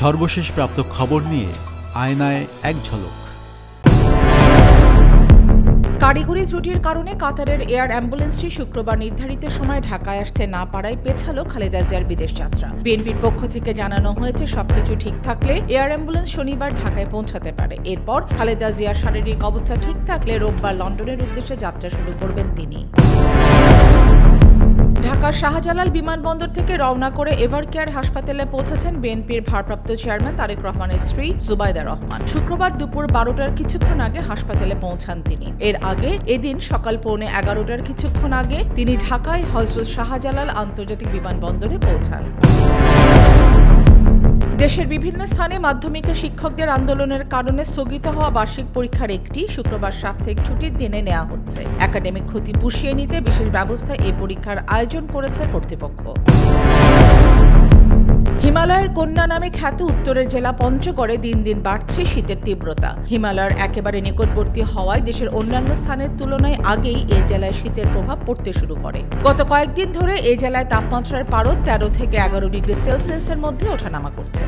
সর্বশেষ প্রাপ্ত খবর নিয়ে আয়নায় এক ঝলক। কারিগরি ত্রুটির কারণে কাতারের এয়ার অ্যাম্বুলেন্সটি শুক্রবার নির্ধারিত সময় ঢাকায় আসতে না পারায় পেছালো খালেদা জিয়ার বিদেশ যাত্রা। বিএনপির পক্ষ থেকে জানানো হয়েছে, সবকিছু ঠিক থাকলে এয়ার অ্যাম্বুলেন্স শনিবার ঢাকায় পৌঁছাতে পারে। এরপর খালেদা জিয়ার শারীরিক অবস্থা ঠিক থাকলে রোববার লন্ডনের উদ্দেশ্যে যাত্রা শুরু করবেন তিনি। ঢাকার শাহজালাল বিমানবন্দর থেকে রওনা করে এভার কেয়ার হাসপাতালে পৌঁছেছেন বিএনপির ভারপ্রাপ্ত চেয়ারম্যান তারেক রহমানের স্ত্রী জুবাইদা রহমান। শুক্রবার দুপুর বারোটার কিছুক্ষণ আগে হাসপাতালে পৌঁছান তিনি। এর আগে এদিন সকাল পৌনে এগারোটার কিছুক্ষণ আগে তিনি ঢাকায় হজরত শাহজালাল আন্তর্জাতিক বিমানবন্দরে পৌঁছান। দেশের বিভিন্ন স্থানে মাধ্যমিকে শিক্ষকদের আন্দোলনের কারণে স্থগিত হওয়া বার্ষিক পরীক্ষার একটি শুক্রবার সাপ্তাহিক ছুটির দিনে নেওয়া হচ্ছে। একাডেমিক ক্ষতি পুষিয়ে নিতে বিশেষ ব্যবস্থা এই পরীক্ষার আয়োজন করেছে কর্তৃপক্ষ। হিমালয়ের কন্যা নামে খ্যাত উত্তরের জেলা পঞ্চগড়ে দিন দিন বাড়ছে শীতের তীব্রতা। হিমালয়ের একেবারে নিকটবর্তী হওয়ায় দেশের অন্যান্য স্থানের তুলনায় আগেই এ জেলায় শীতের প্রভাব পড়তে শুরু করে। গত কয়েকদিন ধরে এ জেলায় তাপমাত্রার পারদ তেরো থেকে এগারো ডিগ্রি সেলসিয়াসের মধ্যে ওঠানামা করছে।